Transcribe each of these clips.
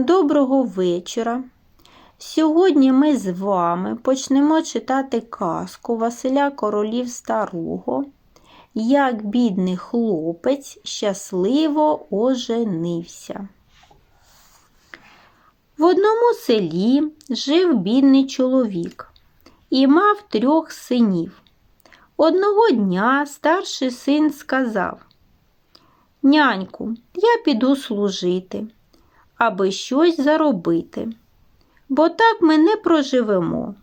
Доброго вечора. Сьогодні ми з вами почнемо читати казку Василя Королів Старого, як бідний хлопець щасливо оженився. В одному селі жив бідний чоловік і мав трьох синів. Одного дня старший син сказав Няньку, я піду служити аби щось заробити, бо так ми не проживемо.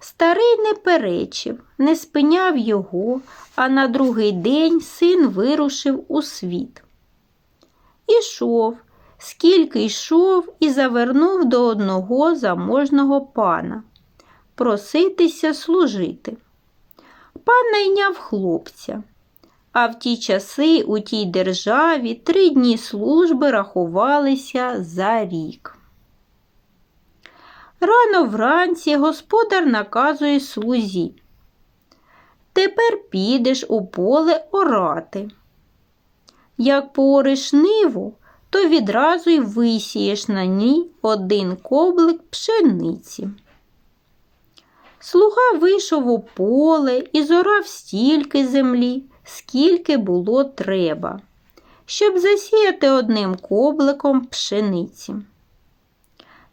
Старий не перечив, не спиняв його, а на другий день син вирушив у світ. Ішов, скільки йшов і завернув до одного заможного пана проситися служити. Пан найняв хлопця. А в ті часи у тій державі три дні служби рахувалися за рік. Рано вранці господар наказує слузі. Тепер підеш у поле орати. Як поориш ниву, то відразу й висієш на ній один коблик пшениці. Слуга вийшов у поле і зорав стільки землі, скільки було треба, щоб засіяти одним кобликом пшениці.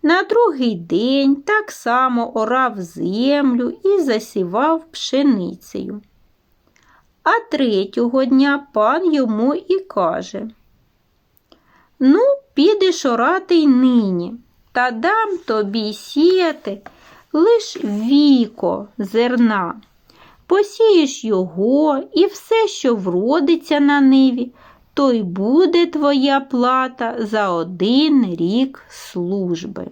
На другий день так само орав землю і засівав пшеницею. А третього дня пан йому і каже Ну, підеш орати й нині, та дам тобі сіяти лиш віко зерна посієш його і все, що вродиться на ниві, то й буде твоя плата за один рік служби.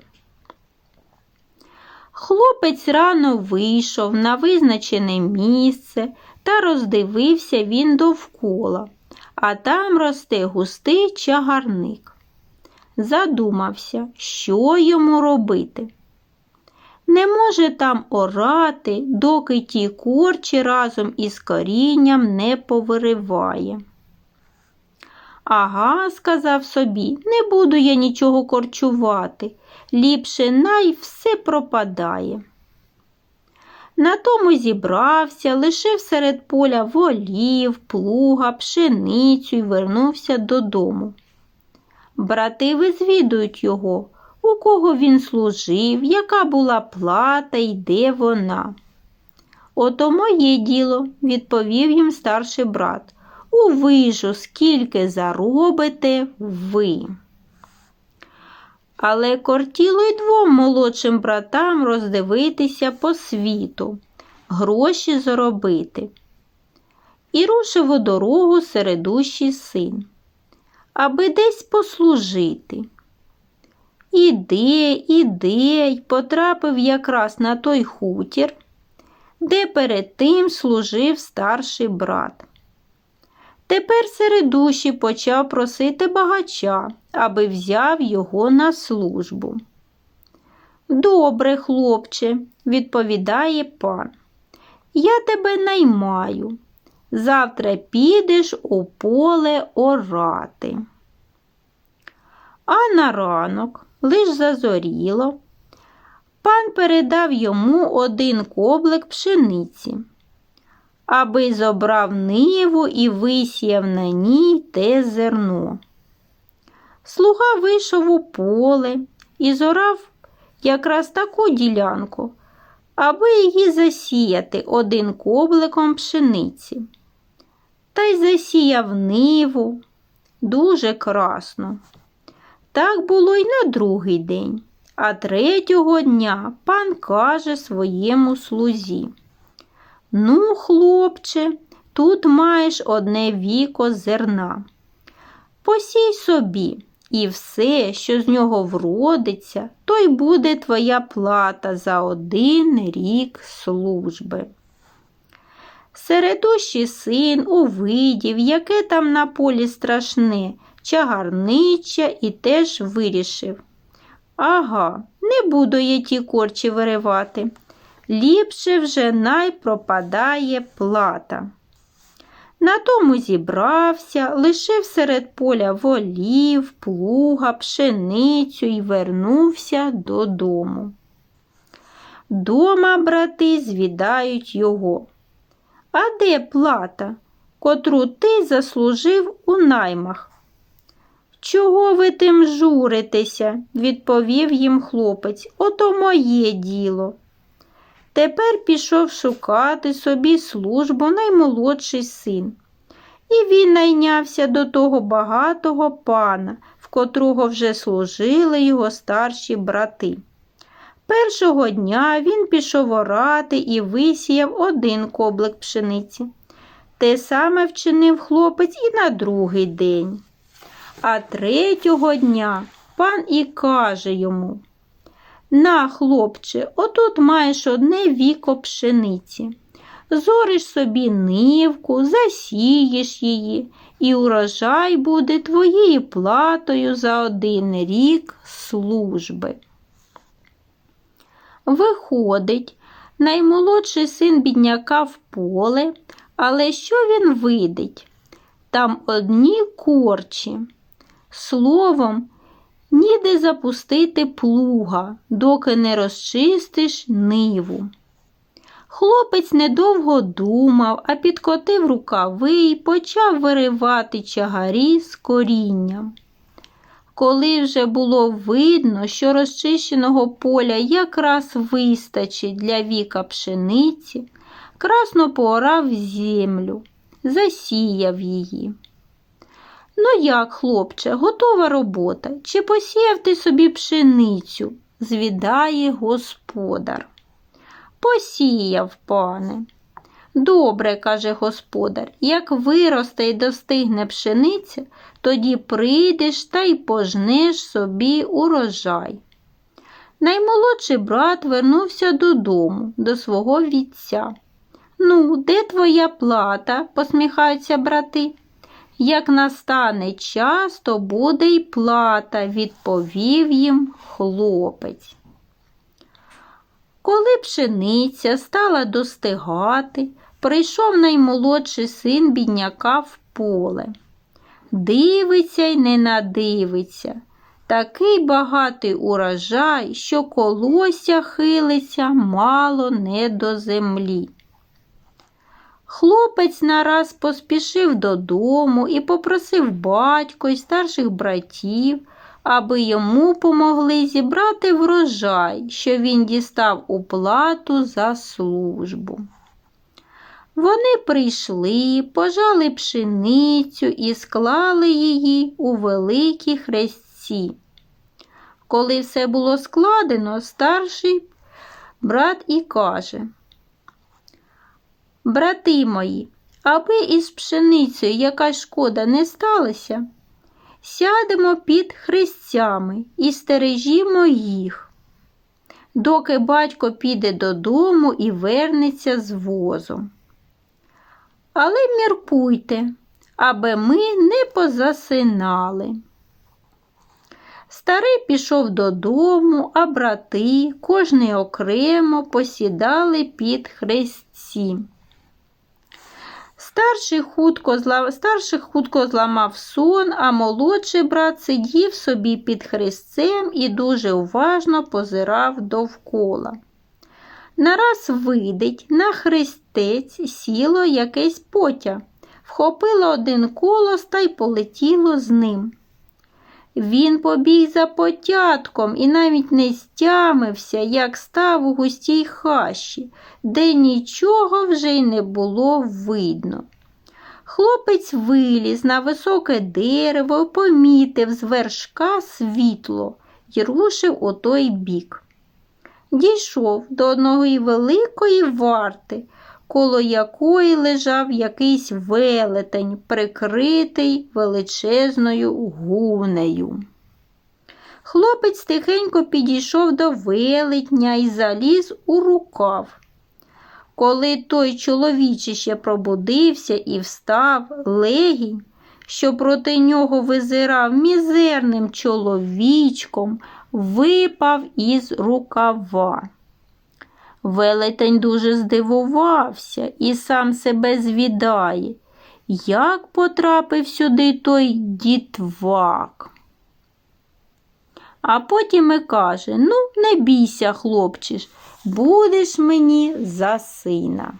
Хлопець рано вийшов на визначене місце та роздивився він довкола, а там росте густий чагарник. Задумався, що йому робити не може там орати, доки ті корчі разом із корінням не повириває. Ага, сказав собі, не буду я нічого корчувати, ліпше най все пропадає. На тому зібрався, лишив серед поля волів, плуга, пшеницю і вернувся додому. Брати визвідують його, у кого він служив, яка була плата і де вона. Ото моє діло, відповів їм старший брат. Увижу, скільки заробите ви. Але кортіло й двом молодшим братам роздивитися по світу, гроші заробити. І рушив у дорогу середущий син, аби десь послужити. Іде, іде й потрапив якраз на той хутір, де перед тим служив старший брат. Тепер середущий почав просити багача, аби взяв його на службу. Добре, хлопче, відповідає пан. Я тебе наймаю. Завтра підеш у поле орати. А на ранок лиш зазоріло. Пан передав йому один коблик пшениці, аби зобрав ниву і висіяв на ній те зерно. Слуга вийшов у поле і зорав якраз таку ділянку, аби її засіяти один кобликом пшениці. Та й засіяв ниву дуже красно. Так було й на другий день, а третього дня пан каже своєму слузі. Ну, хлопче, тут маєш одне віко зерна. Посій собі, і все, що з нього вродиться, то й буде твоя плата за один рік служби. Середущий син увидів, яке там на полі страшне, чагарнича і теж вирішив. Ага, не буду я ті корчі виривати. Ліпше вже най пропадає плата. На тому зібрався, лишив серед поля волів, плуга, пшеницю і вернувся додому. Дома брати звідають його. А де плата, котру ти заслужив у наймах? Чого ви тим журитеся? відповів їм хлопець. Ото моє діло. Тепер пішов шукати собі службу наймолодший син. І він найнявся до того багатого пана, в котрого вже служили його старші брати. Першого дня він пішов орати і висіяв один коблик пшениці. Те саме вчинив хлопець і на другий день. А третього дня пан і каже йому На, хлопче, отут маєш одне віко пшениці. Зориш собі нивку, засієш її, і урожай буде твоєю платою за один рік служби. Виходить, наймолодший син бідняка в поле, але що він видить? Там одні корчі. Словом, ніде запустити плуга, доки не розчистиш ниву. Хлопець недовго думав, а підкотив рукави і почав виривати чагарі з корінням. Коли вже було видно, що розчищеного поля якраз вистачить для віка пшениці, красно поорав землю, засіяв її. Ну як, хлопче, готова робота? Чи посіяв ти собі пшеницю? звідає господар. Посіяв, пане. Добре, каже господар, як виросте й достигне пшениця, тоді прийдеш та й пожнеш собі урожай. Наймолодший брат вернувся додому, до свого вітця. Ну, де твоя плата? посміхаються брати. Як настане час, то буде й плата, відповів їм хлопець. Коли пшениця стала достигати, прийшов наймолодший син бідняка в поле. Дивиться й не надивиться. Такий багатий урожай, що колося хилиться мало не до землі. Хлопець нараз поспішив додому і попросив батько й старших братів, аби йому помогли зібрати врожай, що він дістав у плату за службу. Вони прийшли, пожали пшеницю і склали її у великі хрестці. Коли все було складено, старший брат і каже Брати мої, аби із пшеницею яка шкода не сталася, сядемо під хрестцями і стережімо їх, доки батько піде додому і вернеться з возом. Але міркуйте, аби ми не позасинали. Старий пішов додому, а брати, кожний окремо посідали під хрестці. Старший хутко, зла... Старший хутко зламав сон, а молодший брат сидів собі під хрестцем і дуже уважно позирав довкола. Нараз видить, на хрестець сіло якесь потя, вхопило один колос та й полетіло з ним. Він побіг за потятком і навіть не стямився, як став у густій хащі, де нічого вже й не було видно. Хлопець виліз на високе дерево, помітив з вершка світло і рушив у той бік. Дійшов до одної великої варти, коло якої лежав якийсь велетень, прикритий величезною гунею. Хлопець тихенько підійшов до велетня і заліз у рукав. Коли той чоловіче ще пробудився і встав, легінь, що проти нього визирав мізерним чоловічком, випав із рукава. Велетень дуже здивувався і сам себе звідає, як потрапив сюди той дітвак. А потім і каже: Ну, не бійся, хлопчиш, будеш мені за сина.